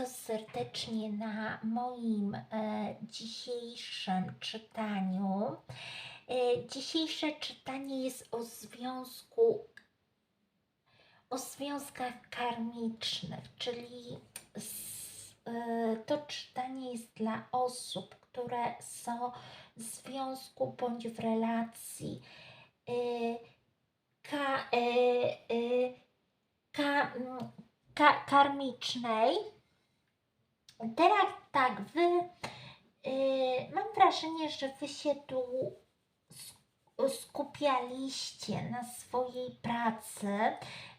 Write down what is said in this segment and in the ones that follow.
bardzo serdecznie na moim e, dzisiejszym czytaniu. E, dzisiejsze czytanie jest o związku, o związkach karmicznych, czyli e, to czytanie jest dla osób, które są w związku bądź w relacji. Ka, ka, ka, karmicznej. Teraz tak, wy yy, mam wrażenie, że wy się tu sk- skupialiście na swojej pracy.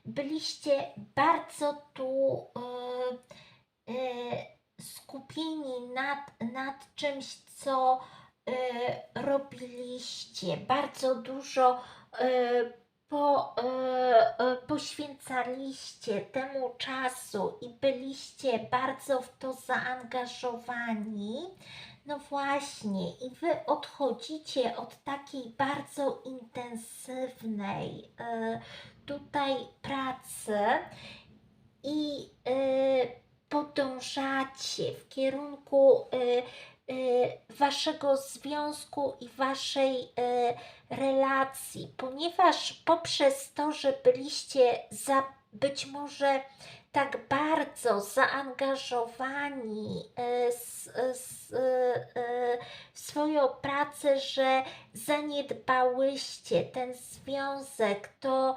Byliście bardzo tu yy, yy, skupieni nad, nad czymś, co yy, robiliście. Bardzo dużo yy, po, e, e, poświęcaliście temu czasu i byliście bardzo w to zaangażowani, no właśnie, i wy odchodzicie od takiej bardzo intensywnej e, tutaj pracy i podążacie w kierunku waszego związku i waszej e, relacji, ponieważ poprzez to, że byliście za, być może tak bardzo zaangażowani w swoją pracę, że zaniedbałyście ten związek, to,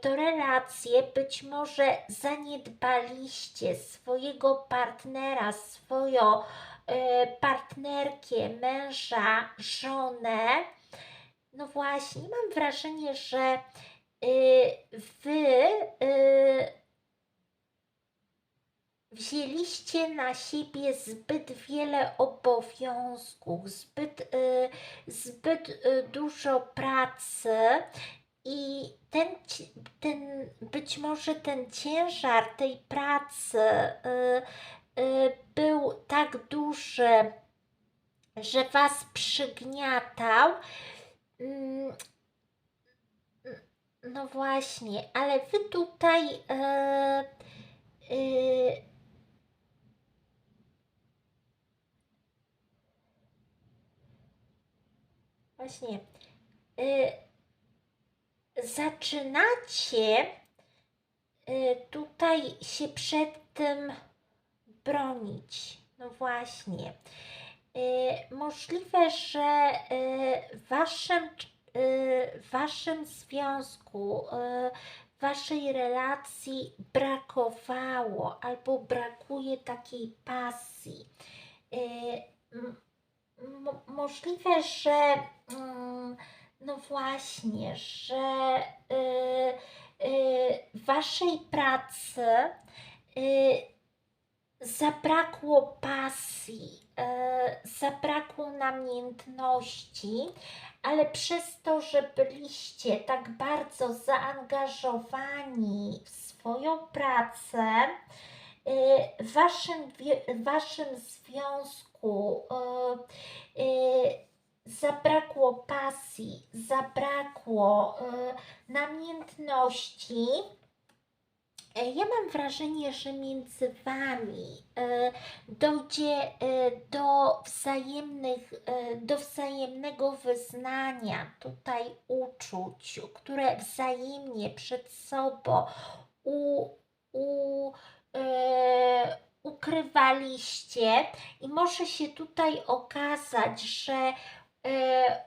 to relacje, być może zaniedbaliście swojego partnera, swoją partnerkę, męża, żonę. No właśnie, mam wrażenie, że y, wy y, wzięliście na siebie zbyt wiele obowiązków, zbyt, y, zbyt dużo pracy i ten, ten, być może ten ciężar tej pracy był tak duży, że was przygniatał. Mm, No właśnie, ale wy tutaj e, e, właśnie zaczynacie tutaj się przed tym bronić. No właśnie. E, Możliwe, że w waszym, w waszym związku, w waszej relacji brakowało albo brakuje takiej pasji. M- Możliwe, że mm, no właśnie, że e, w waszej pracy e, zabrakło pasji, e, zabrakło namiętności, ale przez to, że byliście tak bardzo zaangażowani w swoją pracę, e, w waszym, wie- w waszym związku e, e, zabrakło pasji, zabrakło e, namiętności. E, Ja mam wrażenie, że między Wami e, dojdzie e, do wzajemnych, do wzajemnego wyznania tutaj uczuć, które wzajemnie przed sobą u, u, e, ukrywaliście. I może się tutaj okazać, że e,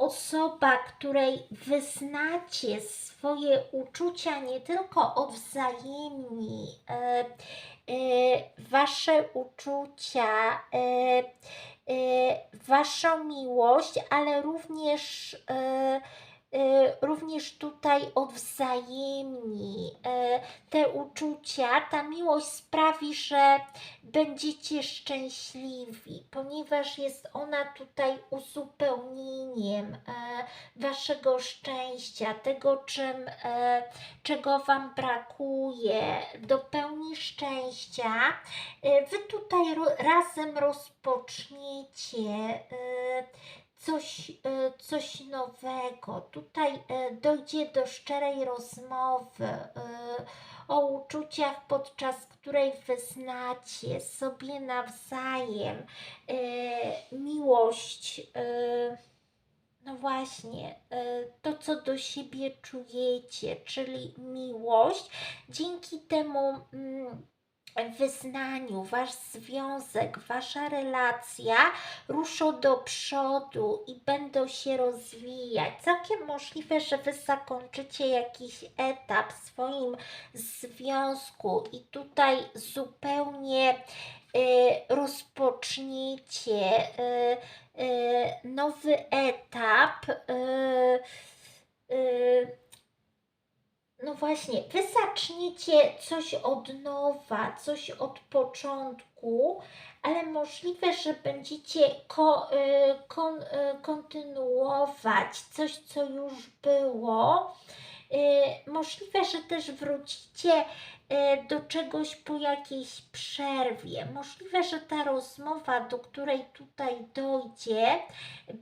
osoba, której wyznacie swoje uczucia, nie tylko odwzajemni e, e, wasze uczucia, e, e, waszą miłość, ale również, e, również tutaj odwzajemni e, te uczucia. Ta miłość sprawi, że będziecie szczęśliwi, ponieważ jest ona tutaj uzupełnieniem e, waszego szczęścia, tego, czym, e, czego wam brakuje, do pełni szczęścia. E, wy tutaj razem rozpoczniecie e, coś, e, coś nowego. Tutaj e, dojdzie do szczerej rozmowy. E, o uczuciach, podczas której wyznacie sobie nawzajem miłość. No właśnie, to co do siebie czujecie, czyli miłość, dzięki temu mm, wyznaniu, wasz związek, wasza relacja ruszą do przodu i będą się rozwijać. Całkiem możliwe, że wy zakończycie jakiś etap w swoim związku i tutaj zupełnie y, rozpoczniecie y, y, nowy etap. y, y, no właśnie, wy zaczniecie coś od nowa, coś od początku, ale możliwe, że będziecie ko, y, kon, y, kontynuować coś, co już było. Y, możliwe, że też wrócicie y, do czegoś po jakiejś przerwie. Możliwe, że ta rozmowa, do której tutaj dojdzie,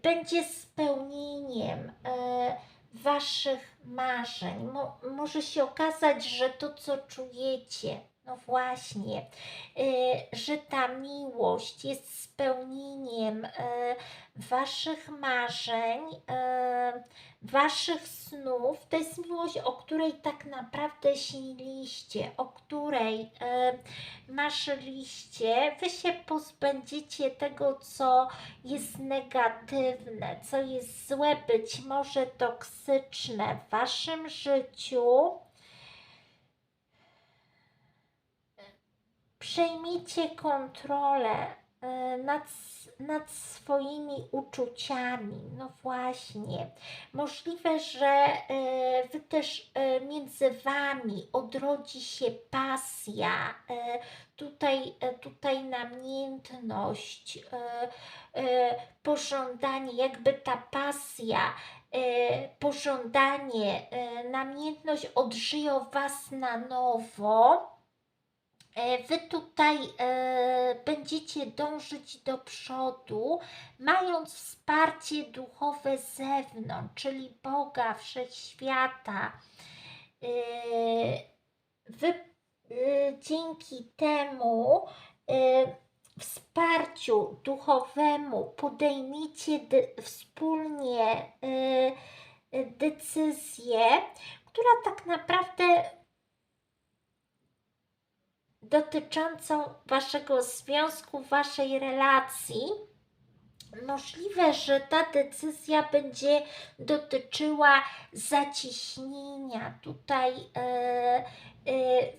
będzie spełnieniem. y, Waszych marzeń. Mo może się okazać, że to, co czujecie, no właśnie, y, że ta miłość jest spełnieniem y, Waszych marzeń, y, Waszych snów. To jest miłość, o której tak naprawdę śniliście, o której marzyliście. Wy się pozbędziecie tego, co jest negatywne, co jest złe, być może toksyczne w Waszym życiu. Przejmijcie kontrolę y, nad, nad swoimi uczuciami. No właśnie. Możliwe, że y, wy też y, między wami odrodzi się pasja, tutaj, tutaj namiętność, pożądanie, jakby ta pasja, pożądanie, namiętność odżyją was na nowo. E, Wy tutaj e, będziecie dążyć do przodu, mając wsparcie duchowe z zewnątrz, czyli Boga, wszechświata. E, wy dzięki temu wsparciu duchowemu podejmiecie de, wspólnie decyzję, która tak naprawdę dotyczącą waszego związku, waszej relacji. Możliwe, że ta decyzja będzie dotyczyła zacieśnienia tutaj e, e,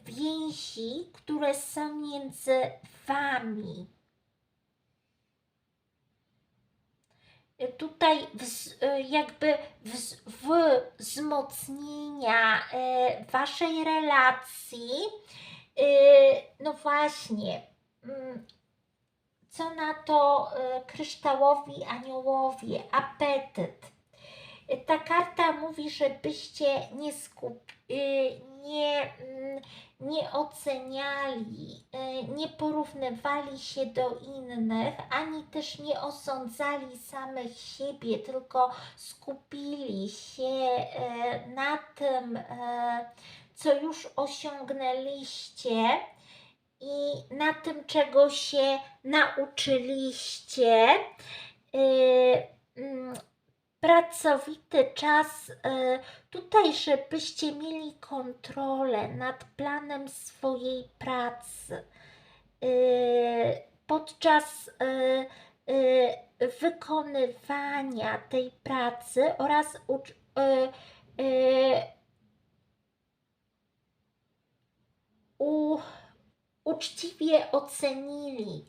więzi, które są między wami. Tutaj e, jakby wz, wzmocnienia e, waszej relacji, no właśnie. mm, Co na to y, kryształowi aniołowie? Apetyt. Y, Ta karta mówi, żebyście nie skup, y, nie, mm, nie oceniali, y, nie porównywali się do innych, ani też nie osądzali samych siebie, tylko skupili się y, na tym, y, co już osiągnęliście i na tym, czego się nauczyliście. Yy, mm, pracowity czas yy, tutaj, żebyście mieli kontrolę nad planem swojej pracy. Yy, podczas wykonywania tej pracy oraz u, uczciwie ocenili,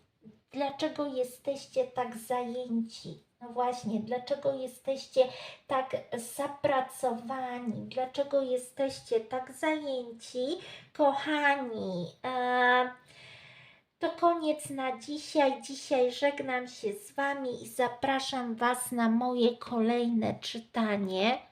dlaczego jesteście tak zajęci. No właśnie, dlaczego jesteście tak zapracowani, dlaczego jesteście tak zajęci, kochani. E, to koniec na dzisiaj. Dzisiaj żegnam się z Wami i zapraszam Was na moje kolejne czytanie.